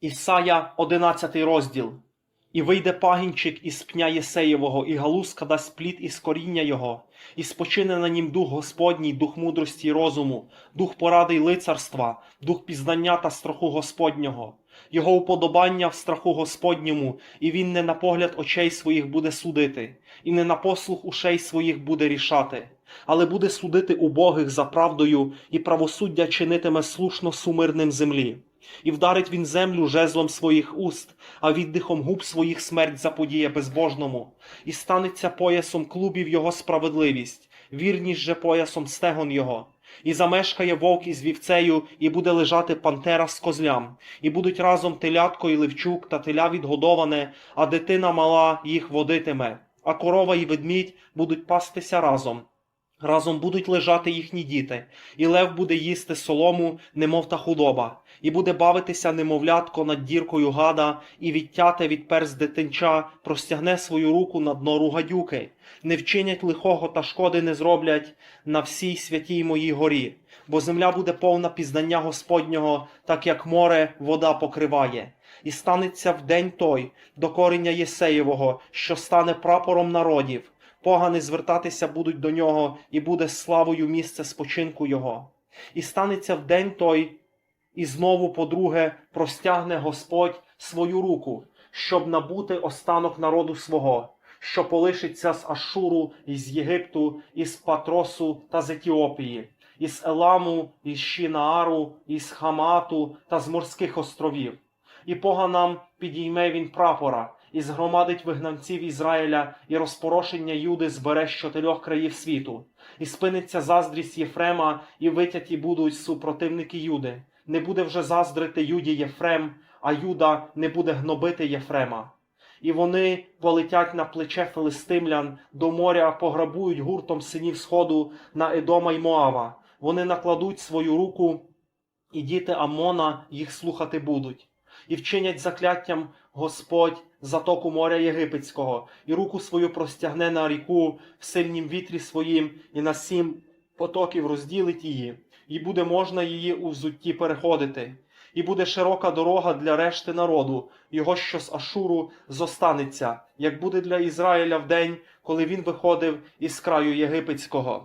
Ісая, 11 розділ. І вийде пагінчик із пня Єсеєвого, і галузка дасть плід із коріння його, і спочине на нім дух Господній, дух мудрості й розуму, дух поради й лицарства, дух пізнання та страху Господнього, його уподобання в страху Господньому, і він не на погляд очей своїх буде судити, і не на послух ушей своїх буде рішати, але буде судити убогих за правдою, і правосуддя чинитиме слушно сумирним землі. І вдарить він землю жезлом своїх уст, а віддихом губ своїх смерть заподіє безбожному, і станеться поясом клубів його справедливість, вірність же поясом стегон його. І замешкає вовк із вівцею, і буде лежати пантера з козлям, і будуть разом телятко і левчук та теля відгодоване, а дитина мала їх водитиме, а корова і ведмідь будуть пастися разом. Разом будуть лежати їхні діти, і лев буде їсти солому, немов та худоба, і буде бавитися немовлятко над діркою гада, і відтяте від перс дитинча простягне свою руку на дно ругадюки, не вчинять лихого та шкоди не зроблять на всій святій моїй горі, бо земля буде повна пізнання Господнього, так як море вода покриває. І станеться в день той до корення Єсеєвого, що стане прапором народів. Погани звертатися будуть до нього, і буде славою місце спочинку його. І станеться в день той, і знову, по-друге, простягне Господь свою руку, щоб набути останок народу свого, що полишиться з Ашуру, і з Єгипту, із Патросу та з Етіопії, із Еламу, із Шінаару, із Хамату та з морських островів. І поганам підійме він прапора, і згромадить вигнанців Ізраїля, і розпорошення Юди збере з чотирьох країв світу, і спиниться заздрість Єфрема, і витяті будуть супротивники Юди. Не буде вже заздрити Юді Єфрем, а Юда не буде гнобити Єфрема. І вони полетять на плече филистимлян, до моря пограбують гуртом синів сходу на Едома й Моава. Вони накладуть свою руку, і діти Амона їх слухати будуть і вчинять закляттям Господь затоку моря Єгипетського, і руку свою простягне на ріку в сильнім вітрі своїм, і на сім потоків розділить її, і буде можна її у взутті переходити. І буде широка дорога для решти народу, його що з Ашуру зостанеться, як буде для Ізраїля в день, коли він виходив із краю єгипетського.